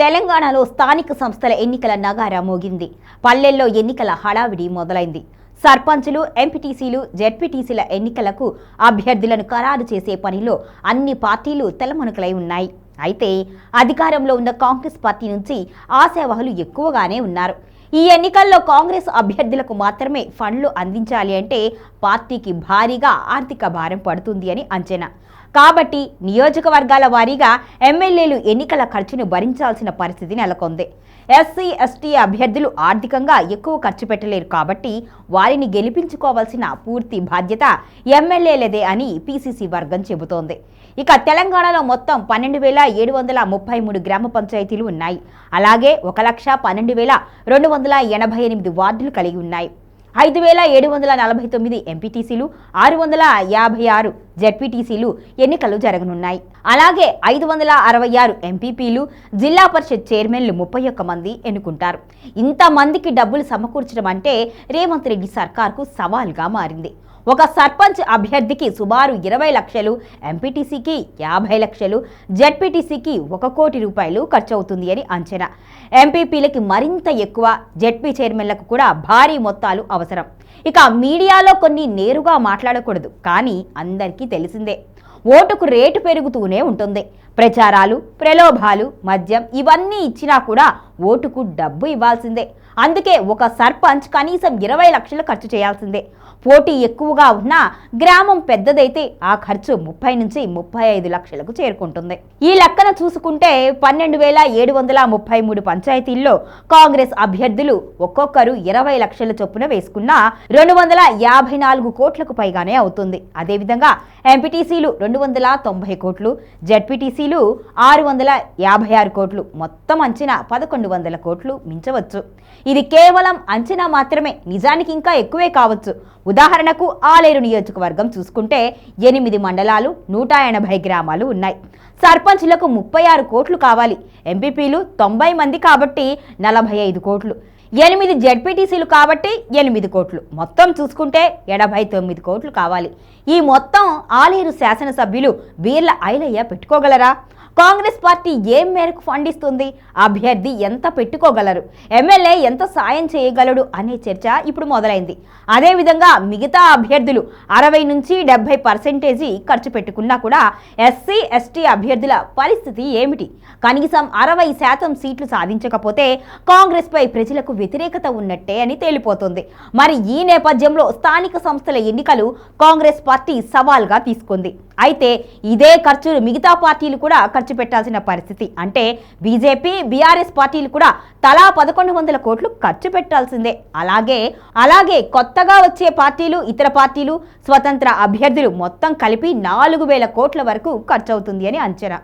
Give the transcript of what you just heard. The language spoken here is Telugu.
తెలంగాణలో స్థానిక సంస్థల ఎన్నికల నగారా మోగింది. పల్లెల్లో ఎన్నికల హడావిడి మొదలైంది. సర్పంచులు ఎంపీటీసీలు జెడ్పీటీసీల ఎన్నికలకు అభ్యర్థులను ఖరారు చేసే పనిలో అన్ని పార్టీలు తెలమునకలై ఉన్నాయి. అయితే అధికారంలో ఉన్న కాంగ్రెస్ పార్టీ నుంచి ఆశావహులు ఎక్కువగానే ఉన్నారు. ఈ ఎన్నికల్లో కాంగ్రెస్ అభ్యర్థులకు మాత్రమే ఫండ్లు అందించాలి అంటే పార్టీకి భారీగా ఆర్థిక భారం పడుతుంది అని అంచనా. కాబట్టి నియోజకవర్గాల వారీగా ఎమ్మెల్యేలు ఎన్నికల ఖర్చును భరించాల్సిన పరిస్థితి నెలకొంది. ఎస్సీ ఎస్టీ అభ్యర్థులు ఆర్థికంగా ఎక్కువ ఖర్చు పెట్టలేరు కాబట్టి వారిని గెలిపించుకోవాల్సిన పూర్తి బాధ్యత ఎమ్మెల్యేలదే అని పీసీసీ వర్గం చెబుతోంది. ఇక తెలంగాణలో మొత్తం పన్నెండు వేల ఏడు వందల ముప్పై మూడు గ్రామ పంచాయతీలు ఉన్నాయి. అలాగే ఒక లక్ష పన్నెండు వేల రెండు వందల ఎనభై ఎనిమిది వార్డులు కలిగి ఉన్నాయి. ఐదు వేల ఏడు వందల నలభై తొమ్మిది ఎంపీటీసీలు ఆరు వందల యాభై ఆరు జెడ్పీటీసీలు ఎన్నికలు జరగనున్నాయి. అలాగే ఐదు వందల అరవై ఆరు ఎంపీపీలు జిల్లా పరిషత్ చైర్మన్లు ముప్పై ఒక్క మంది ఎన్నుకుంటారు. ఇంతమందికి డబ్బులు సమకూర్చడం అంటే రేవంత్ రెడ్డి సర్కార్కు సవాల్గా మారింది. ఒక సర్పంచ్ అభ్యర్థికి సుమారు ఇరవై లక్షలు ఎంపీటీసీకి యాభై లక్షలు జెడ్పీటీసీకి ఒక కోటి రూపాయలు ఖర్చు అవుతుంది అని అంచనా. ఎంపీపీలకి మరింత ఎక్కువ జెడ్పీ చైర్మన్లకు కూడా భారీ మొత్తాలు అవసరం. ఇక మీడియాలో కొన్ని నేరుగా మాట్లాడకూడదు కానీ అందరికీ తెలిసిందే. ఓటుకు రేటు పెరుగుతూనే ఉంటుంది. ప్రచారాలు ప్రలోభాలు మద్యం ఇవన్నీ ఇచ్చినా కూడా ఓటుకు డబ్బు ఇవ్వాల్సిందే. అందుకే ఒక సర్పంచ్ కనీసం ఇరవై లక్షలు ఖర్చు చేయాల్సిందే. పోటీ ఎక్కువగా ఉన్నా గ్రామం పెద్దదైతే ఆ ఖర్చు ముప్పై నుంచి ముప్పై ఐదు లక్షలకు చేరుకుంటుంది. ఈ లెక్కన చూసుకుంటే పన్నెండు వేల ఏడు వందల ముప్పై మూడు పంచాయతీల్లో కాంగ్రెస్ అభ్యర్థులు ఒక్కొక్కరు ఇరవై లక్షల చొప్పున వేసుకున్నా రెండు వందల యాభై నాలుగు కోట్లకు పైగానే అవుతుంది. అదేవిధంగా ఎంపీటీసీలు రెండు వందల తొంభై కోట్లు జడ్పీటీసీలు ఆరు వందల యాభై ఆరు కోట్లు మొత్తం అంచనా పదకొండు వందల కోట్లు మించవచ్చు. ఇది కేవలం అంచనా మాత్రమే నిజానికి ఇంకా ఎక్కువే కావచ్చు. ఉదాహరణకు ఆలేరు నియోజకవర్గం చూసుకుంటే ఎనిమిది మండలాలు నూట ఎనభై గ్రామాలు ఉన్నాయి. సర్పంచ్లకు ముప్పై ఆరు కోట్లు కావాలి. ఎంపీపీలు తొంభై మంది కాబట్టి నలభై ఐదు కోట్లు. ఎనిమిది జెడ్పీటీసీలు కాబట్టి ఎనిమిది కోట్లు. మొత్తం చూసుకుంటే ఎనభై తొమ్మిది కోట్లు కావాలి. ఈ మొత్తం ఆలేరు శాసనసభ్యులు వీర్ల ఐలయ్య పెట్టుకోగలరా? కాంగ్రెస్ పార్టీ ఏం మేరకు ఫండ్ ఇస్తుంది అభ్యర్థి ఎంత పెట్టుకోగలరు? ఎమ్మెల్యే ఎంత సాయం చేయగలడు అనే చర్చ ఇప్పుడు మొదలైంది. అదేవిధంగా మిగతా అభ్యర్థులు అరవై నుంచి డెబ్బై పర్సెంటేజీ ఖర్చు పెట్టుకున్నా కూడా ఎస్సీ ఎస్టీ అభ్యర్థుల పరిస్థితి ఏమిటి? కనీసం అరవై శాతం సీట్లు సాధించకపోతే కాంగ్రెస్పై ప్రజలకు వ్యతిరేకత ఉన్నట్టే అని తేలిపోతుంది. మరి ఈ నేపథ్యంలో స్థానిక సంస్థల ఎన్నికలు కాంగ్రెస్ పార్టీ సవాల్గా తీసుకుంది. అయితే ఇదే ఖర్చులు మిగతా పార్టీలు కూడా ఖర్చు పెట్టాల్సిన పరిస్థితి. అంటే బీజేపీ బీఆర్ఎస్ పార్టీలు కూడా తలా పదకొండు వందల కోట్లు ఖర్చు పెట్టాల్సిందే. అలాగే అలాగే కొత్తగా వచ్చే పార్టీలు ఇతర పార్టీలు స్వతంత్ర అభ్యర్థులు మొత్తం కలిపి నాలుగు వేల కోట్ల వరకు ఖర్చు అవుతుంది అని అంచనా.